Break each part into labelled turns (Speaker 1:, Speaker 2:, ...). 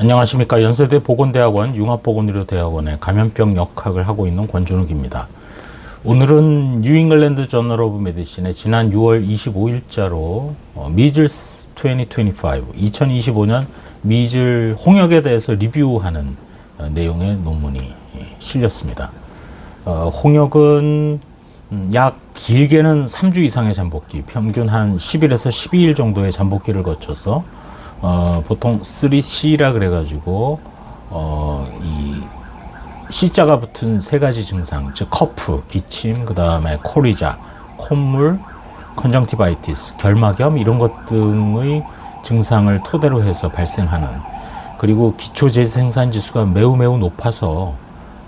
Speaker 1: 안녕하십니까 연세대 보건대학원 융합보건의료대학원의 감염병 역학을 하고 있는 권준욱입니다. 오늘은 뉴잉글랜드 저널 오브 메디신의 지난 6월 25일자로 미즐스 2025 2025년 미즐 홍역에 대해서 리뷰하는 어, 내용의 논문이 예, 실렸습니다. 어, 홍역은 음, 약 길게는 3주 이상의 잠복기, 평균 한 10일에서 12일 정도의 잠복기를 거쳐서 어, 보통 3C라 그래가지고 어, 이 C자가 붙은 세 가지 증상, 즉 커프, 기침, 그 다음에 코리자, 콧물, 컨정티바이티스, 결막염 이런 것 등의 증상을 토대로 해서 발생하는 그리고 기초 재생산 지수가 매우 매우 높아서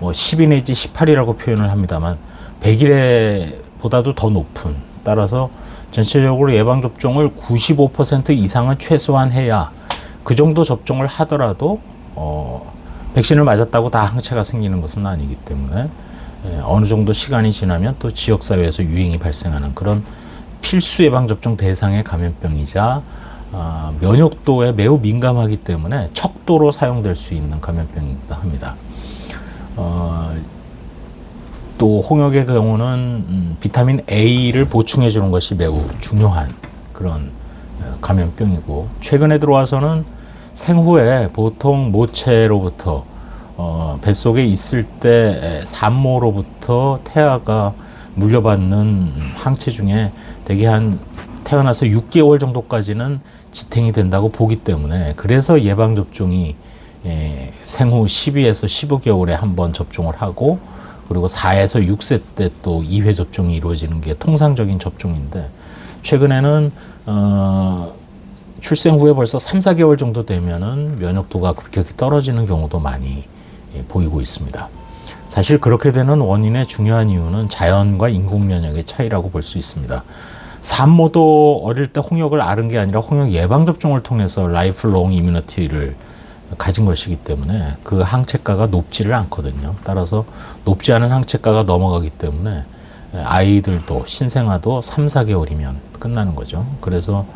Speaker 1: 뭐12 내지 18이라고 표현을 합니다만 100일에 보다도 더 높은 따라서 전체적으로 예방 접종을 95% 이상은 최소한 해야 그 정도 접종을 하더라도 어 백신을 맞았다고 다 항체가 생기는 것은 아니기 때문에 예, 어느 정도 시간이 지나면 또 지역 사회에서 유행이 발생하는 그런 필수 예방 접종 대상의 감염병이자 아, 면역도에 매우 민감하기 때문에 척도로 사용될 수 있는 감염병이기도 합니다. 어, 또 홍역의 경우는 음, 비타민 A를 보충해 주는 것이 매우 중요한 그런 어, 감염병이고 최근에 들어와서는 생후에 보통 모체로부터 어, 뱃속에 있을 때 에, 산모로부터 태아가 물려받는 항체 중에 대개 한 태어나서 6개월 정도까지는 지탱이 된다고 보기 때문에 그래서 예방 접종이 예, 생후 12에서 15개월에 한 번 접종을 하고 그리고 4에서 6세 때 또 2회 접종이 이루어지는 게 통상적인 접종인데 최근에는 어, 출생 후에 벌써 3, 4개월 정도 되면은 면역도가 급격히 떨어지는 경우도 많이 예, 보이고 있습니다. 사실 그렇게 되는 원인의 중요한 이유는 자연과 인공 면역의 차이라고 볼 수 있습니다. 산모도 어릴 때 홍역을 앓은 게 아니라 홍역 예방 접종을 통해서 라이프롱 이뮤니티를 가진 것이기 때문에 그 항체가가 높지를 않거든요. 따라서 높지 않은 항체가가 넘어가기 때문에 아이들도 신생아도 3, 4개월이면 끝나는 거죠. 그래서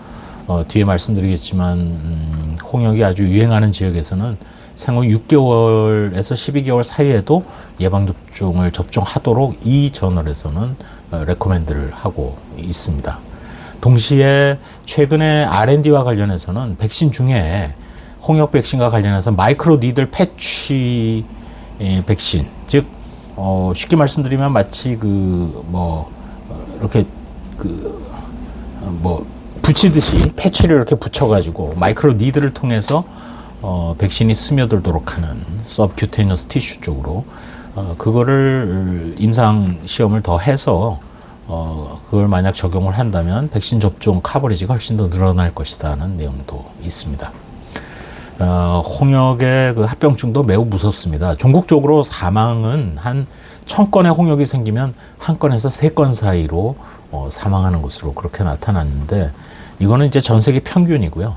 Speaker 1: 어, 뒤에 말씀드리겠지만 음, 홍역이 아주 유행하는 지역에서는 생후 6개월에서 12개월 사이에도 예방 접종을 접종하도록 이 저널에서는 어, 레코멘드를 하고 있습니다. 동시에 최근에 R&D와 관련해서는 백신 중에 홍역 백신과 관련해서 마이크로 니들 패치 에, 백신, 즉 어, 쉽게 말씀드리면 마치 그 뭐 이렇게 그뭐 붙이듯이 패치를 이렇게 붙여가지고 마이크로 니들을 통해서 어, 백신이 스며들도록 하는 서브큐테니어스 티슈 쪽으로 어, 그거를 임상 시험을 더 해서 어, 그걸 만약 적용을 한다면 백신 접종 카버리지가 훨씬 더 늘어날 것이다는 내용도 있습니다. 어, 홍역의 그 합병증도 매우 무섭습니다. 전국적으로 사망은 한 천 건의 홍역이 생기면 한 건에서 세 건 사이로 어, 사망하는 것으로 그렇게 나타났는데 이거는 이제 전 세계 평균이고요.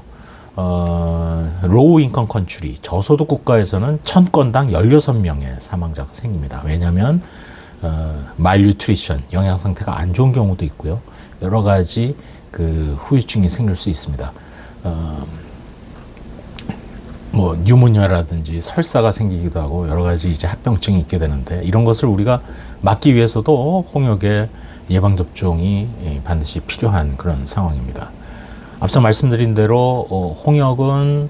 Speaker 1: 어, 로우 인컴 컨츄리 저소득 국가에서는 천 건당 16명의 사망자가 생깁니다. 왜냐하면 어, 말뉴트리션 영양 상태가 안 좋은 경우도 있고요. 여러 가지 그 후유증이 생길 수 있습니다. 어, 뭐 뉴모니아라든지 설사가 생기기도 하고 여러 가지 이제 합병증이 있게 되는데 이런 것을 우리가 막기 위해서도 홍역의 예방 접종이 예, 반드시 필요한 그런 상황입니다. 앞서 말씀드린 대로 어, 홍역은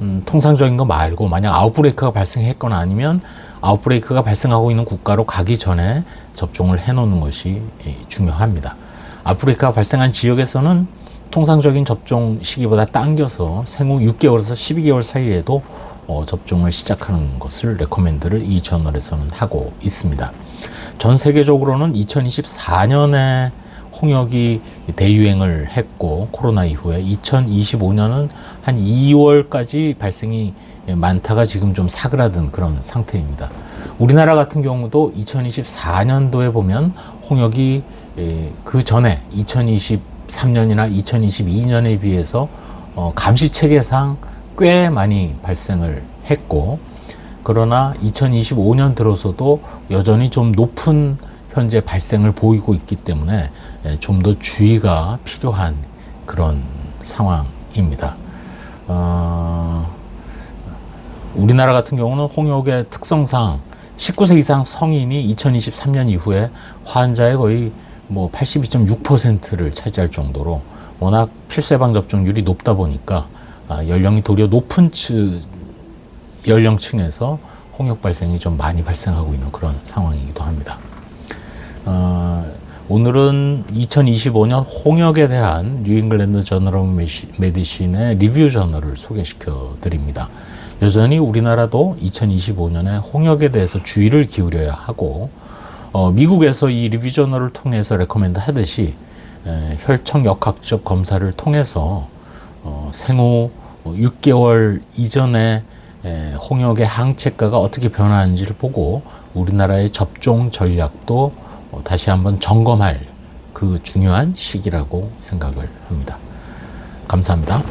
Speaker 1: 음, 통상적인 거 말고 만약 아웃브레이크가 발생했거나 아니면 아웃브레이크가 발생하고 있는 국가로 가기 전에 접종을 해놓는 것이 예, 중요합니다. 아웃브레이크가 발생한 지역에서는 통상적인 접종 시기보다 당겨서 생후 6개월에서 12개월 사이에도 어, 접종을 시작하는 것을 레코멘드를 이 저널에서는 하고 있습니다. 전 세계적으로는 2024년에 홍역이 대유행을 했고 코로나 이후에 2025년은 한 2월까지 발생이 많다가 지금 좀 사그라든 그런 상태입니다. 우리나라 같은 경우도 2024년도에 보면 홍역이 그 전에 2023년이나 2022년에 비해서 어, 감시 체계상 꽤 많이 발생을 했고 그러나 2025년 들어서도 여전히 좀 높은 현재 발생을 보이고 있기 때문에 좀 더 주의가 필요한 그런 상황입니다. 어, 우리나라 같은 경우는 홍역의 특성상 19세 이상 성인이 2023년 이후에 환자의 거의 뭐 82.6%를 차지할 정도로 워낙 필수 예방 접종률이 높다 보니까 아, 연령이 도리어 높은 층 연령층에서 홍역 발생이 좀 많이 발생하고 있는 그런 상황이기도 합니다. 어, 오늘은 2025년 홍역에 대한 뉴잉글랜드 저널 메디신의 리뷰 저널을 소개시켜 드립니다. 여전히 우리나라도 2025년에 홍역에 대해서 주의를 기울여야 하고 어, 미국에서 이 리뷰 저널을 통해서 레코멘드 하듯이 에, 혈청 역학적 검사를 통해서 어, 생후 6개월 이전에 에, 홍역의 항체가가 어떻게 변하는지를 보고 우리나라의 접종 전략도 어, 다시 한번 점검할 그 중요한 시기라고 생각을 합니다. 감사합니다.